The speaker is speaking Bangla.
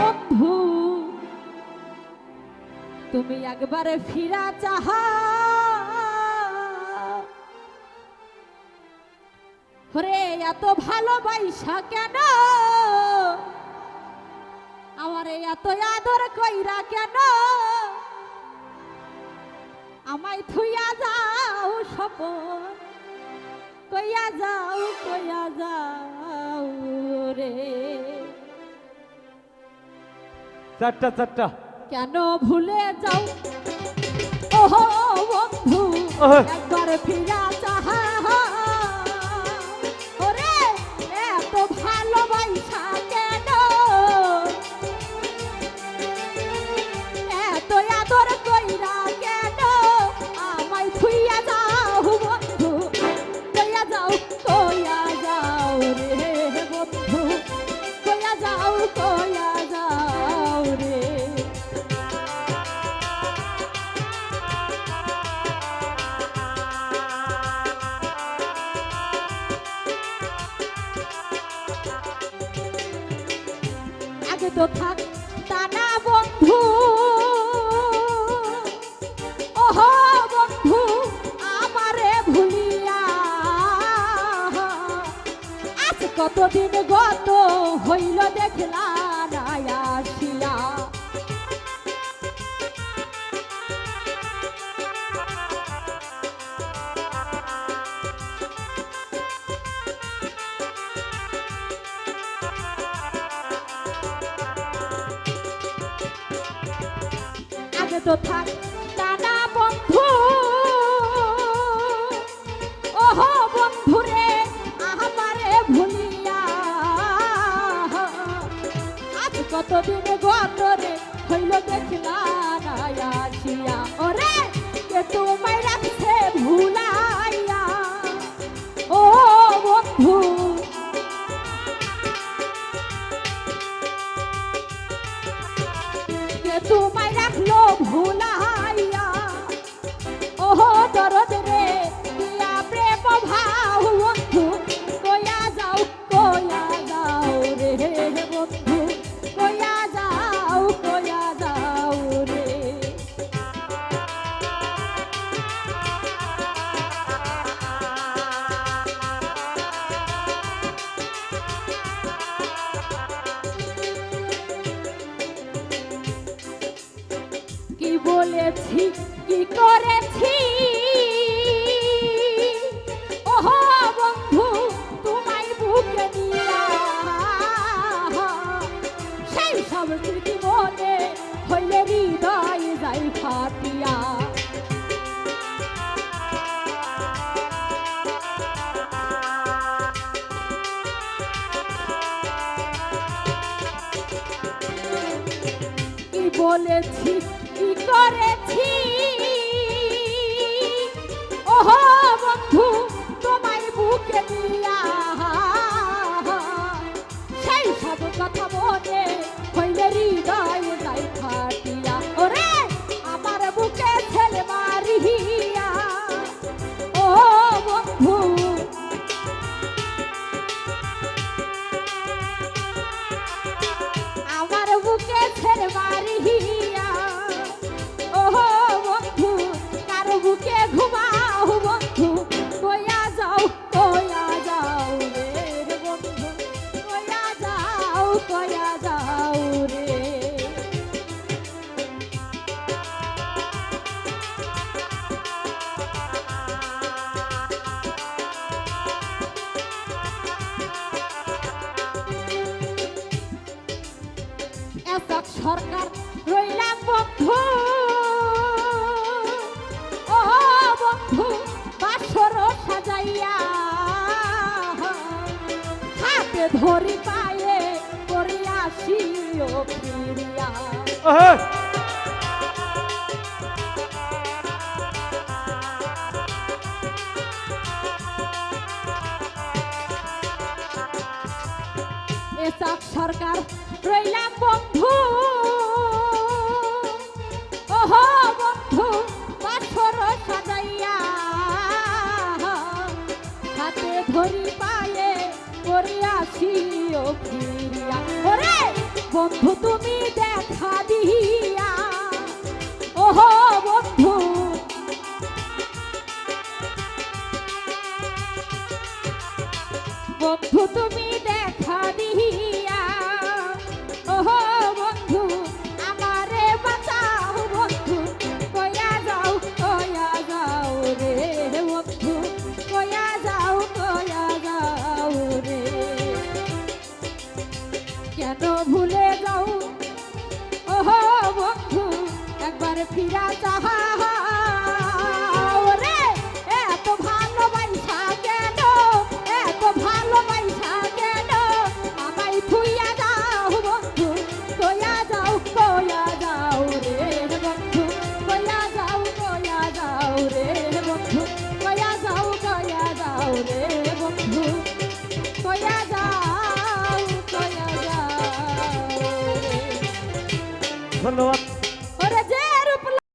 বন্ধু। তুমি একবারে ফিরা চাহা। রে এত ভালোবাসা কেন? আমার এত আদর কইরা কেন? আমায় থুইয়া যাও সপন কইয়া যাও কইয়া যাও রে। চারটা চারটা। কেন ভুলে যাও? ওহো বন্ধু। একবার ফিরা চাহা তো থাক টানা বন্ধু। ওহো বন্ধু আমারে ভুলিয়া। আজ কতদিন গত হইল দেখলা তো থাক, টানা বন্ধু। ওহো বন্ধু রে আমারে ভুলিয়া। আজ কতদিন গত রে, হইল দেখলা ওরে কে তোমায় রাখছে ভুলাইয়া। ও বন্ধু। কে তোমায় বলেছি কি করেছি। ওহো বন্ধু, তোমায় বুকে নিয়া। সেই সব স্মৃতি মনে হইলে হৃদয় যাই ফাটিয়া। বলেছি করেছি। সরকার রইলাম বন্ধু। ও বন্ধু বাসর সাজাইয়া হাতে ধরি পায়ে করিয়াছিও ফিরিয়া। ওহ, এসব সরকার রইলাম বন্ধু। ধরি পায়ে করিয়াছি ও ফিরিয়া। ওরে বন্ধু তুমি দেখা দিয়া। ওহো বন্ধু। বন্ধু তুমি হলো